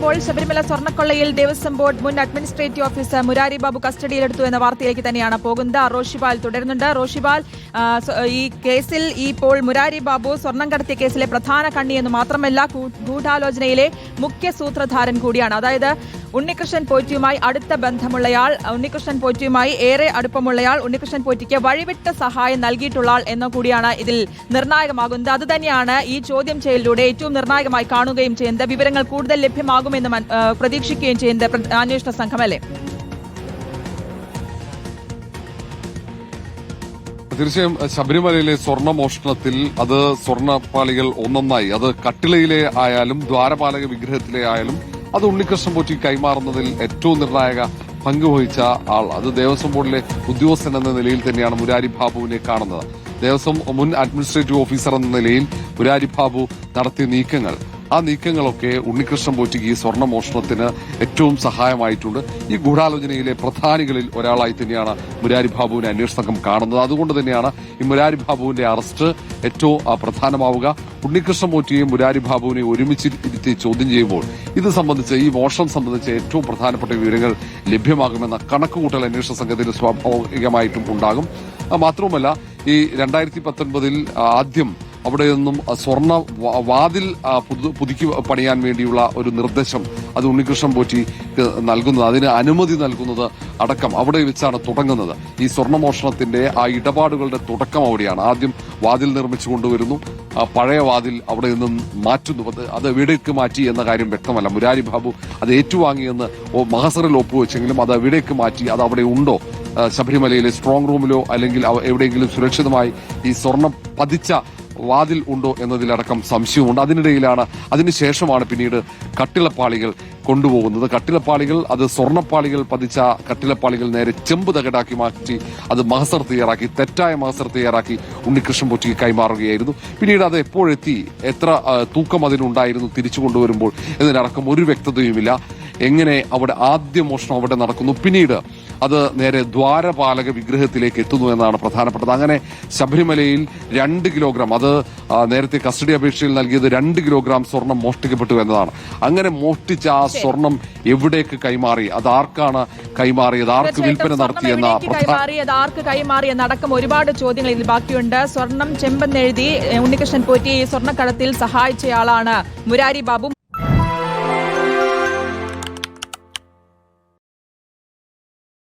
ഇപ്പോൾ ശബരിമല സ്വർണക്കൊള്ളയിൽ ദേവസ്വം ബോർഡ് മുൻ അഡ്മിനിസ്ട്രേറ്റീവ് ഓഫീസർ മുരാരി ബാബു കസ്റ്റഡിയിലെടുത്തു എന്ന വാർത്തയിലേക്ക് തന്നെയാണ് പോകുന്നത്. റോഷിപാൽ തുടരുന്നുണ്ട്. റോഷിപാൽ ആ, ഈ കേസിൽ ഇപ്പോൾ മുരാരി ബാബു സ്വർണം കടത്തിയ കേസിലെ പ്രധാന കണ്ണി എന്ന് മാത്രമല്ല ഗൂഢാലോചനയിലെ മുഖ്യ സൂത്രധാരൻ കൂടിയാണ്. അതായത് ഉണ്ണികൃഷ്ണൻ പോറ്റിയുമായി അടുത്ത ബന്ധമുള്ളയാൾ ഉണ്ണികൃഷ്ണൻ പോറ്റിയുമായി ഏറെ അടുപ്പമുള്ളയാൾ ഉണ്ണികൃഷ്ണൻ പോറ്റിക്ക് വഴിവിട്ട സഹായം നൽകിയിട്ടുള്ള ആൾ കൂടിയാണ് ഇതിൽ നിർണായകമാകുന്നത്. അതുതന്നെയാണ് ഈ ചോദ്യം ചെയ്യലിലൂടെ ഏറ്റവും നിർണായകമായി കാണുകയും ചെയ്യുന്നത്. വിവരങ്ങൾ കൂടുതൽ ലഭ്യമാകുമെന്ന് പ്രതീക്ഷിക്കുകയും ചെയ്യുന്നത് അന്വേഷണ സംഘം അല്ലേ തീർച്ചയായും ശബരിമലയിലെ സ്വർണ മോഷണത്തിൽ അത് സ്വർണപ്പാളികൾ ഒന്നൊന്നായി. അത് കട്ടിളയിലെ ആയാലും ദ്വാരപാലക വിഗ്രഹത്തിലെ ആയാലും അത് ഉണ്ണികൃഷ്ണൻ പോറ്റി കൈമാറുന്നതിൽ ഏറ്റവും നിർണായക പങ്കുവഹിച്ച ആൾ. അത് ദേവസ്വം ബോർഡിലെ ഉദ്യോഗസ്ഥൻ എന്ന നിലയിൽ തന്നെയാണ് മുരാരി ബാബുവിനെ കാണുന്നത്. ദേവസ്വം മുൻ അഡ്മിനിസ്ട്രേറ്റീവ് ഓഫീസർ എന്ന നിലയിൽ മുരാരി ബാബു നടത്തിയ നീക്കങ്ങൾ ആ നീക്കങ്ങളൊക്കെ ഉണ്ണികൃഷ്ണൻ പോറ്റിക്ക് ഈ സ്വർണ മോഷണത്തിന് ഏറ്റവും സഹായമായിട്ടുണ്ട്. ഈ ഗൂഢാലോചനയിലെ പ്രധാനികളിൽ ഒരാളായി തന്നെയാണ് മുരാരി ബാബുവിനെ അന്വേഷണ സംഘം കാണുന്നത്. അതുകൊണ്ട് തന്നെയാണ് ഈ മുരാരി ബാബുവിന്റെ അറസ്റ്റ് ഏറ്റവും പ്രധാനമാവുക. ഉണ്ണികൃഷ്ണൻ പോറ്റിയെയും മുരാരി ബാബുവിനെയും ഒരുമിച്ച് ഇരുത്തി ചോദ്യം ചെയ്യുമ്പോൾ ഇത് സംബന്ധിച്ച് ഈ മോഷണം സംബന്ധിച്ച് ഏറ്റവും പ്രധാനപ്പെട്ട വിവരങ്ങൾ ലഭ്യമാകുമെന്ന കണക്കുകൂട്ടൽ അന്വേഷണ സംഘത്തിന് സ്വാഭാവികമായിട്ടും ഉണ്ടാകും. മാത്രവുമല്ല ഈ രണ്ടായിരത്തി പത്തൊൻപതിൽ ആദ്യം അവിടെ നിന്നും സ്വർണ വാതിൽ പുതുക്കി പണിയാൻ വേണ്ടിയുള്ള ഒരു നിർദ്ദേശം അത് ഉണ്ണികൃഷ്ണൻ പോറ്റി നൽകുന്നത് അതിന് അനുമതി നൽകുന്നത് അടക്കം അവിടെ വെച്ചാണ് തുടങ്ങുന്നത്. ഈ സ്വർണമോഷണത്തിന്റെ ആ ഇടപാടുകളുടെ തുടക്കം അവിടെയാണ്. ആദ്യം വാതിൽ നിർമ്മിച്ചു കൊണ്ടുവരുന്നു. പഴയ വാതിൽ അവിടെ നിന്നും മാറ്റുന്നു. അത് എവിടേക്ക് മാറ്റി എന്ന കാര്യം വ്യക്തമല്ല. മുരാരി ബാബു അത് ഏറ്റുവാങ്ങിയെന്ന് മഹസറിൽ ഒപ്പുവെച്ചെങ്കിലും അത് എവിടേക്ക് മാറ്റി അത് അവിടെ ഉണ്ടോ? ശബരിമലയിലെ സ്ട്രോങ് റൂമിലോ അല്ലെങ്കിൽ എവിടെയെങ്കിലും സുരക്ഷിതമായി ഈ സ്വർണം പതിച്ച വാതിൽ ഉണ്ടോ എന്നതിലടക്കം സംശയമുണ്ട് അതിനിടയിലാണ് അതിനുശേഷമാണ് പിന്നീട് കട്ടിളപ്പാളികൾ കൊണ്ടുപോകുന്നത്. കട്ടിളപ്പാളികൾ അത് സ്വർണപ്പാളികൾ പതിച്ച കട്ടിളപ്പാളികൾ നേരെ ചെമ്പ് തകടാക്കി മാറ്റി അത് മഹസർ തയ്യാറാക്കി തെറ്റായ മഹസർ തയ്യാറാക്കി ഉണ്ണികൃഷ്ണൻ പൊറ്റിക്ക് കൈമാറുകയായിരുന്നു. പിന്നീട് അത് എപ്പോഴെത്തി എത്ര തൂക്കം അതിനുണ്ടായിരുന്നു തിരിച്ചു കൊണ്ടുവരുമ്പോൾ എന്നതിനടക്കം ഒരു വ്യക്തതയുമില്ല. എങ്ങനെ അവിടെ ആദ്യ മോഷണം അവിടെ നടക്കുന്നു? പിന്നീട് അത് നേരെ ദ്വാരപാലക വിഗ്രഹത്തിലേക്ക് എത്തുന്നു എന്നാണ് പ്രധാനപ്പെട്ടത്. അങ്ങനെ ശബരിമലയിൽ രണ്ട് കിലോഗ്രാം അത് നേരത്തെ കസ്റ്റഡി അപേക്ഷയിൽ നൽകിയത് രണ്ട് കിലോഗ്രാം സ്വർണം മോഷ്ടിക്കപ്പെട്ടു എന്നതാണ്. അങ്ങനെ മോഷ്ടിച്ച ആ സ്വർണം എവിടേക്ക് കൈമാറി? അത് ആർക്കാണ് കൈമാറിയത്? ആർക്ക് വിൽപ്പന നടത്തിയെന്ന കൈമാറിയത്? ആർക്ക് കൈമാറിയെന്ന് അടക്കം ഒരുപാട് ചോദ്യങ്ങൾ ഇതിൽ ബാക്കിയുണ്ട്. സ്വർണം ചെമ്പെന്നെഴുതി ഉണ്ണികൃഷ്ണൻ പോറ്റി സ്വർണക്കടത്തിൽ സഹായിച്ചയാളാണ് മുരാരി ബാബു.